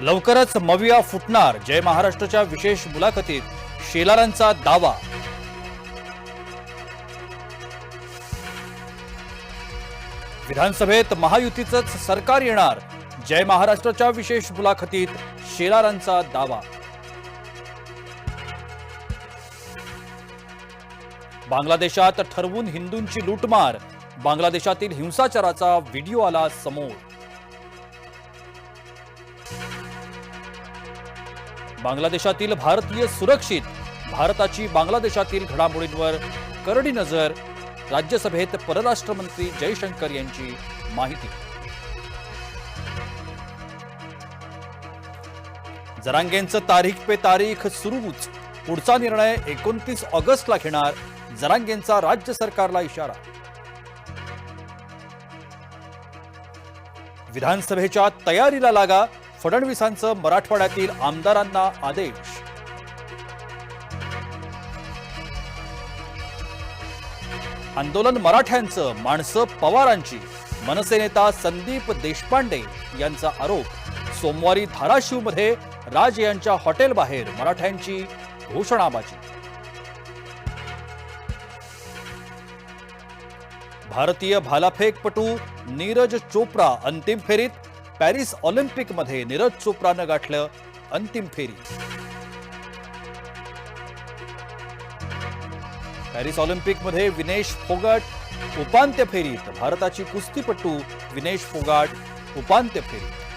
लवकरच मविया फुटणार. जय महाराष्ट्राच्या विशेष मुलाखतीत शेलारांचा दावा. विधानसभेत महायुतीचंच सरकार येणार. जय महाराष्ट्राच्या विशेष मुलाखतीत शेलारांचा दावा. बांगलादेशात ठरवून हिंदूंची लूटमार. बांगलादेशातील हिंसाचाराचा व्हिडिओ आला समोर. बांगलादेशातील भारतीय सुरक्षित भारताची बांगलादेशातील घडामोडींवर करडी नजर राज्यसभेत परराष्ट्र मंत्री जयशंकर यांची माहिती. जरांगेंचं तारीख पे तारीख सुरूच. पुढचा निर्णय एकोणतीस ऑगस्टला घेणार जरांगेंचा राज्य सरकारला इशारा. विधानसभेच्या तयारीला लागा फडणवीसांचं मराठवाड्यातील आमदारांना आदेश. आंदोलन मराठ्यांचं माणसं पवारांची. मनसे नेता संदीप देशपांडे यांचा आरोप. सोमवारी धाराशिवमध्ये राज यांच्या हॉटेल बाहेर मराठ्यांची घोषणाबाजी. भारतीय भालाफेकपटू नीरज चोप्रा अंतिम फेरीत पॅरिस ऑलिम्पिकमध्ये नीरज चोप्रानं गाठलं अंतिम फेरी. पॅरिस ऑलिम्पिकमध्ये विनेश फोगाट उपांत्य फेरीत भारताची कुस्तीपटू विनेश फोगाट उपांत्य फेरीत.